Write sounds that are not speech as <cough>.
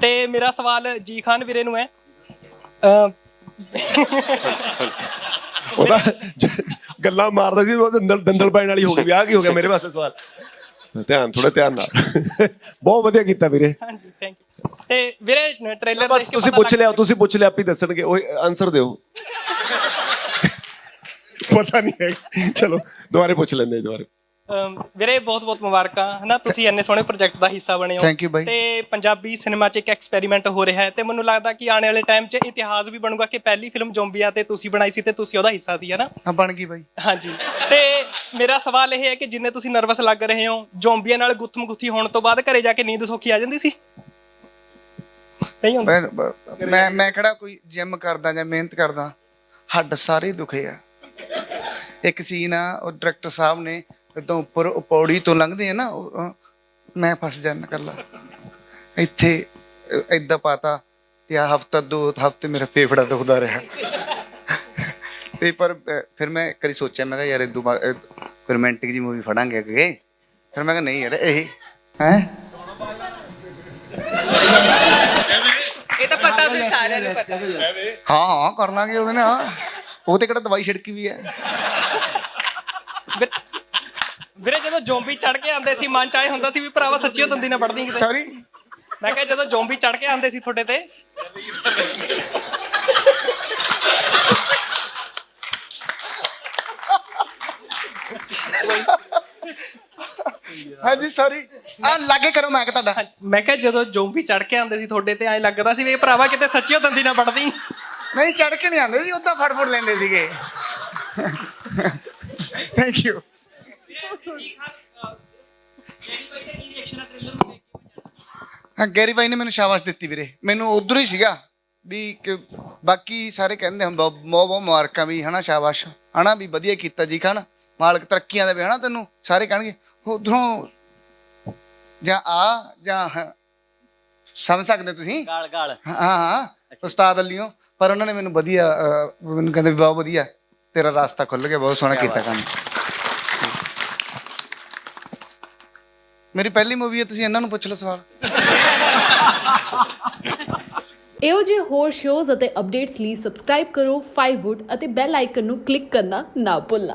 ਤੇ ਮੇਰਾ ਸਵਾਲ ਜੀ ਖਾਨ ਵੀਰੇ ਨੂੰ ਹੈ। ਅ, ਉਹਦਾ ਜ- ਗੱਲਾਂ ਮਾਰਦਾ ਸੀ ਉਹ ਦੰਦਲ ਦੰਦਲ ਪੈਣ ਵਾਲੀ ਹੋ ਗਈ ਵਿਆਹ ਕੀ ਹੋ ਗਿਆ ਮੇਰੇ ਵਾਸਤੇ ਸਵਾਲ। ਧਿਆਨ ਥੋੜਾ ਧਿਆਨ ਨਾਲ। ਬਹੁਤ ਵਧੀਆ ਕੀਤਾ ਵੀਰੇ। ਹਾਂਜੀ ਥੈਂਕ ਯੂ ਤੇ ਵੀਰੇ ਟ੍ਰੇਲਰ ਬਸ ਤੁਸੀਂ ਪੁੱਛ ਲਿਆ ਤੁਸੀਂ ਪੁੱਛ ਲਿਆ ਆਪੇ ਦੱਸਣਗੇ। ਉਹ ਆਨਸਰ ਦਿਓ। <laughs> ਪਤਾ ਨਹੀਂ ਹੈ। ਚਲੋ ਦੁਬਾਰੇ ਪੁੱਛ ਲੈਂਦੇ ਦੁਬਾਰੇ। ਵੀਰੇ ਬਹੁਤ ਬਹੁਤ ਮੁਬਾਰਕਾਂ ਹਨਾ? ਤੁਸੀਂ ਇੰਨੇ ਸੋਹਣੇ ਪ੍ਰੋਜੈਕਟ ਦਾ ਹਿੱਸਾ ਬਣੇ ਹੋ। Thank you ਬਾਈ। ਤੇ ਪੰਜਾਬੀ ਸਿਨੇਮਾ 'ਚ ਇੱਕ ਐਕਸਪੈਰੀਮੈਂਟ ਹੋ ਰਿਹਾ ਹੈ ਤੇ ਮੈਨੂੰ ਲੱਗਦਾ ਕਿ ਆਉਣ ਵਾਲੇ ਟਾਈਮ 'ਚ ਇਤਿਹਾਸ ਵੀ ਬਣੂਗਾ ਕਿ ਪਹਿਲੀ ਫਿਲਮ ਜ਼ੋਂਬੀਆਂ ਤੇ ਤੁਸੀਂ ਬਣਾਈ ਸੀ ਤੇ ਤੁਸੀਂ ਉਹਦਾ ਹਿੱਸਾ ਸੀ ਹਨਾ? ਹਾਂ ਬਣ ਗਈ ਬਾਈ। ਹਾਂਜੀ। ਤੇ ਮੇਰਾ ਸਵਾਲ ਇਹ ਹੈ ਕਿ ਜਿੰਨੇ ਤੁਸੀਂ ਨਰਵਸ ਲੱਗ ਰਹੇ ਹੋ ਜ਼ੋਂਬੀਆਂ ਨਾਲ ਗੁੱਥਮ ਗੁੱਥੀ ਹੋਣ ਤੋਂ ਬਾਅਦ ਘਰੇ ਜਾ ਕੇ ਨੀਂਦ ਸੌਖੀ ਆ ਜਾਂਦੀ ਸੀ? ਨਹੀਂ ਹੁੰਦੀ। ਮੈਂ ਬ- ਮੈਂ ਮੈਂ ਕਿਹੜਾ ਕੋਈ ਜਿਮ ਕਰਦਾ ਜਾਂ ਮਿਹਨਤ ਕਰਦਾ ਹੱਡ ਸਾਰੇ ਦੁਖੇ ਆ। ਇੱਕ ਸੀਨ ਆ ਉਹ ਡਾਇਰੈਕਟਰ ਸਾਹਿਬ ਨੇ ਇਦੋਂ ਉੱਪਰ ਪੌੜੀ ਤੋਂ ਲੰਘਦੇ ਆ ਨਾ ਮੈਂ ਫਸ ਜਾਂਦਾ ਕੱਲਾ ਇੱਥੇ ਐਦਾਂ ਪਾਤਾ ਤੇ ਆ ਹਫਤਾ ਦੋ ਹਫ਼ਤੇ ਮੇਰਾ ਫੇਫੜਾ ਦੁਖਦਾ ਰਿਹਾ। ਤੇ ਪਰ ਫਿਰ ਮੈਂ ਕਰੀ ਸੋਚਿਆ ਮੈਂ ਕਿਹਾ ਯਾਰ ਇਹ ਰੋਮਾਂਟਿਕ ਜੀ ਮੂਵੀ ਫੜਾਂਗੇ ਅੱਗੇ। ਫਿਰ ਮੈਂ ਕਿਹਾ ਨਹੀਂ ਯਾਰ ਇਹ ਹੈ? ਇਹ ਤਾਂ ਪਤਾ ਵੀ ਸਾਰਿਆਂ ਨੂੰ ਪਤਾ। ਹਾਂ ਹਾਂ ਕਰ ਲਾਂਗੇ ਉਹਦੇ ਨਾਲ। ਉਹ ਤੇ ਕਿਹੜਾ ਦਵਾਈ ਛਿੜਕੀ ਵੀ ਹੈ। ਵੀਰ- ਜਦੋਂ ਜ਼ੋਂਬੀ ਚੜ ਕੇ ਆਉਂਦੇ ਸੀ ਮਨ ਚ ਆਏ ਹੁੰਦਾ ਸੀ ਵੀ ਭਰਾਵਾ ਸੱਚੀ ਉਹ ਦੰਦੀ ਨਾ ਪੜਦੀ ਕਿਤੇ? ਸੌਰੀ ਮੈਂ ਕਿਹਾ ਜਦੋਂ ਜ਼ੋਂਬੀ ਚੜ ਕੇ ਆਉਂਦੇ ਸੀ ਤੁਹਾਡੇ ਤੇ? ਹਾਂਜੀ ਸੌਰੀ ਆ ਲਾਗੇ ਕਰੋ ਮੈਂ ਕਿ ਤੁਹਾਡਾ ਮੈਂ ਕਿਹਾ ਜਦੋਂ ਜ਼ੋਂਬੀ ਚੜ ਕੇ ਆਉਂਦੇ ਸੀ ਤੁਹਾਡੇ ਤੇ ਐਂ ਲੱਗਦਾ ਸੀ ਵੀ ਇਹ ਭਰਾਵਾ ਕਿਤੇ ਸੱਚੀ ਉਹ ਦੰਦੀ ਨਾ ਪੜਦੀ ਨਹੀਂ ਚੜ ਕੇ ਨਹੀਂ ਆਉਂਦੇ ਸੀ ਉਦਾਂ ਫੜ ਫੜ ਲੈਂਦੇ ਸੀਗੇ। ਥੈਂਕ ਯੂ ਹਾਂ ਗੈਰੀ ਬਾਈ ਨੇ ਮੈਨੂੰ ਸ਼ਾਬਾਸ਼ ਦਿੱਤੀ ਵੀਰੇ। ਮੈਨੂੰ ਉਧਰ ਹੀ ਸੀਗਾ ਵੀ ਬਾਕੀ ਸਾਰੇ ਕਹਿੰਦੇ ਹਨ ਬਹੁਤ ਬਹੁਤ ਮੁਬਾਰਕਾਂ ਵੀ ਹਨਾ ਸ਼ਾਬਾਸ਼। ਹਨਾ ਵੀ ਵਧੀਆ ਕੀਤਾ ਜੀ ਖਾਨ ਮਾਲਕ ਤਰੱਕੀਆਂ ਦੇਵੇ ਹਨਾ ਤੈਨੂੰ। ਸਾਰੇ ਕਹਿਣਗੇ ਉਧਰੋਂ ਜਾਂ ਆ ਜਾਂ ਸਮਝ ਸਕਦੇ ਤੁਸੀਂ? ਗਾਲ ਗਾਲ। ਹਾਂ ਹਾਂ ਉਸਤਾਦ ਅਲੀਓ ਪਰ ਉਹਨਾਂ ਨੇ ਮੈਨੂੰ ਵਧੀਆ ਮੈਨੂੰ ਕਹਿੰਦੇ ਵੀ ਬਹੁਤ ਵਧੀਆ ਤੇਰਾ ਰਾਸਤਾ ਖੁੱਲ ਗਿਆ ਬਹੁਤ ਸੋਹਣਾ ਕੀਤਾ ਕੰਮ। ਮੇਰੀ ਪਹਿਲੀ ਮੂਵੀ ਹੈ, ਤੁਸੀਂ ਇਹਨਾਂ ਨੂੰ ਪੁੱਛ ਲਓ ਸਵਾਲ। ਇਹੋ ਜਿਹੇ ਹੋਰ ਸ਼ੋਜ਼ ਅਤੇ ਅਪਡੇਟਸ ਲਈ ਸਬਸਕ੍ਰਾਈਬ ਕਰੋ 5wood ਅਤੇ ਬੈਲ ਆਈਕਨ ਨੂੰ ਕਲਿੱਕ ਕਰਨਾ ਨਾ ਭੁੱਲਣਾ।